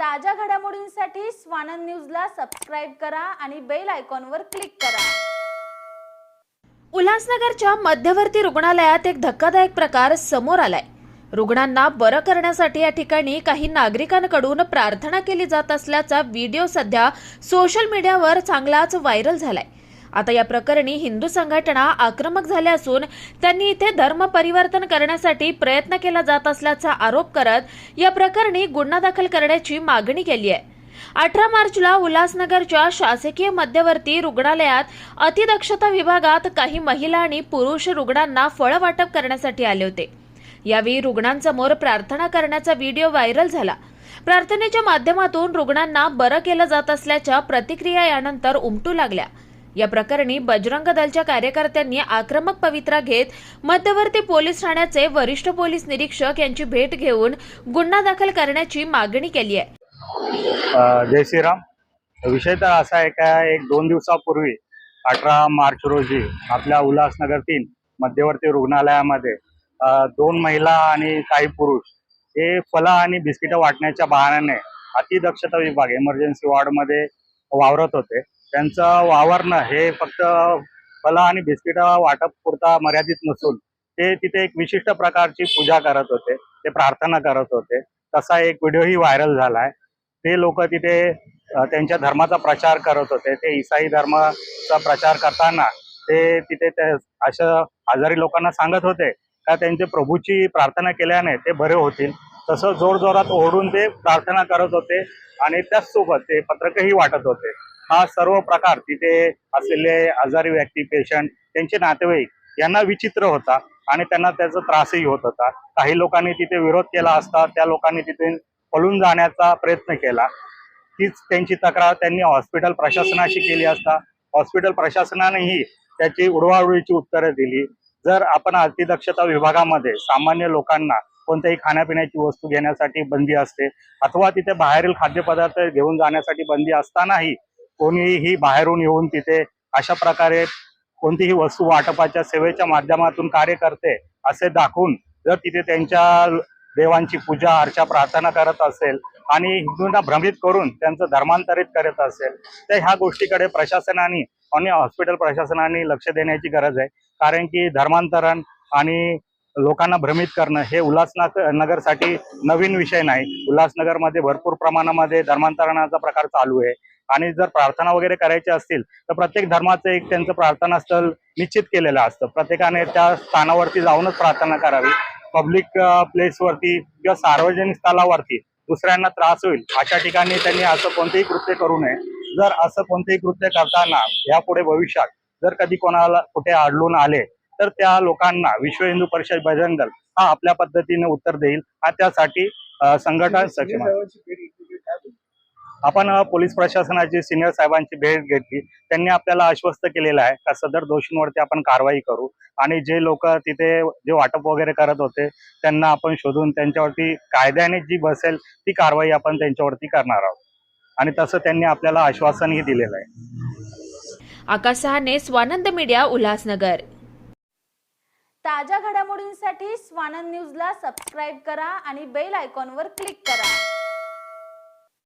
ताज्या घडामोडींसाठी स्वानंद न्यूजला सबस्क्राईब करा आणि बेल आयकॉनवर क्लिक करा. उल्हासनगरच्या मध्यवर्ती रुग्णालयात एक धक्कादायक प्रकार समोर आलाय. रुग्णांना बरं करण्यासाठी या ठिकाणी काही नागरिकांकडून प्रार्थना केली जात असल्याचा व्हिडिओ सध्या सोशल मीडियावर चांगलाच व्हायरल झालाय. आता या प्रकरणी हिंदू संघटना आक्रमक झाल्या असून त्यांनी इथे धर्म परिवर्तन करण्यासाठी प्रयत्न केला जात असल्याचा आरोप करत या प्रकरणी गुन्हा दाखल करण्याची मागणी केली आहे. अठरा मार्चला उल्हासनगरच्या शासकीय मध्यवर्ती रुग्णालयात अतिदक्षता विभागात काही महिला आणि पुरुष रुग्णांना फळं वाटप करण्यासाठी आले होते. यावेळी रुग्णांसमोर प्रार्थना करण्याचा व्हिडिओ व्हायरल झाला. प्रार्थनेच्या माध्यमातून रुग्णांना बरं केलं जात असल्याच्या प्रतिक्रिया यानंतर उमटू लागल्या. या प्रकरणी बजरंग दलच्या कार्यकर्त्यांनी आक्रमक पवित्रा घेत मध्यवर्ती पोलीस ठाण्याचे वरिष्ठ पोलीस निरीक्षक यांची भेट घेऊन गुन्हा दाखल करण्याची मागणी केली आहे. जय श्रीराम. विषय तर असा आहे का एक दोन दिवसापूर्वी अठरा मार्च रोजी आपल्या उल्हासनगर तीन मध्यवर्ती रुग्णालयामध्ये दोन महिला आणि काही पुरुष हे फला आणि बिस्किटं वाटण्याच्या बहाण्याने अतिदक्षता विभाग इमर्जन्सी वॉर्डमध्ये वावरत होते. त्यांचं वावरणं हे फक्त फला आणि बिस्किट वाटप पुरता मर्यादित नसून ते तिथे एक विशिष्ट प्रकारची पूजा करत होते ते प्रार्थना करत होते. तसा एक व्हिडिओही व्हायरल झालाय. ते लोक तिथे त्यांच्या धर्माचा प्रचार करत होते. ते ईसाई धर्माचा प्रचार करताना ते तिथे ते अशा आजारी लोकांना सांगत होते का त्यांचे प्रभूची प्रार्थना केल्याने ते बरे होतील. तसं जोरजोरात ओढून ते प्रार्थना करत होते आणि त्याचसोबत ते पत्रकही वाटत होते. हा सर्व प्रकार तिथे असलेले आजारी व्यक्ती पेशंट त्यांचे नातेवाईक यांना विचित्र होता आणि त्यांना त्याचा त्रासही होत होता. काही लोकांनी तिथे विरोध केला असता त्या लोकांनी तिथे पळून जाण्याचा प्रयत्न केला. तीच त्यांची तक्रार त्यांनी हॉस्पिटल प्रशासनाशी केली असता. हॉस्पिटल प्रशासनानेही त्याची उडवाउडीची उत्तरे दिली. जर आपण अतिदक्षता विभागामध्ये सामान्य लोकांना कोणत्याही खाण्यापिण्याची वस्तू घेण्यासाठी बंदी असते अथवा तिथे बाहेरील खाद्यपदार्थ घेऊन जाण्यासाठी बंदी असतानाही कोणीही बाहेरून येऊन तिथे अशा प्रकारे कोणतीही वस्तू वाटपाच्या सेवेच्या माध्यमातून कार्य करते असे दाखवून जर तिथे त्यांच्या देवांची पूजा अर्चा प्रार्थना करत असेल आणि हिंदूंना भ्रमित करून त्यांचं धर्मांतरित करत असेल तर ह्या गोष्टीकडे प्रशासनाने आणि हॉस्पिटल प्रशासनाने लक्ष देण्याची गरज आहे. कारण की धर्मांतरण आणि लोकांना भ्रमित करणं हे उल्हासनगर नगरसाठी नवीन विषय नाही. उल्हासनगरमध्ये भरपूर प्रमाणामध्ये धर्मांतरणाचा प्रकार चालू आहे. आणि जर प्रार्थना वगैरे करायची असतील तर प्रत्येक धर्माचं एक त्यांचं प्रार्थना स्थल निश्चित केलेलं असतं. प्रत्येकाने त्या स्थानावरती जाऊनच प्रार्थना करावी. पब्लिक प्लेसवरती किंवा सार्वजनिक स्थळावरती दुसऱ्यांना त्रास होईल अशा ठिकाणी त्यांनी असं कोणतेही कृत्य करू नये. जर असं कोणतेही कृत्य करताना यापुढे भविष्यात जर कधी कोणाला कुठे आढळून आले तर त्या लोकांना विश्व हिंदू परिषद बजरंग दल हा आपल्या पद्धतीने उत्तर देईल हा त्यासाठी संघटन सक्षम आहे. म्हणजे आपण पोलीस प्रशासनाची सिनियर साहेबांची भेट घेतली. त्यांनी आपल्याला आश्वस्त केलेलं आहे का सदर दोषींवरती आपण कारवाई करू. आणि जे लोक तिथे जे वाटप वगैरे करत होते त्यांना आपण शोधून त्यांच्यावरती कायद्याने जी बसेल ती कारवाई आपण त्यांच्यावरती करणार आहोत. आणि तसं त्यांनी आपल्याला आश्वासनही दिलेलं आहे. आकाश सहाने स्वानंद मीडिया उल्हासनगर. ताज्या घडामोडींसाठी स्वानंद न्यूजला सबस्क्राईब करा आणि बेल आयकॉनवर क्लिक करा.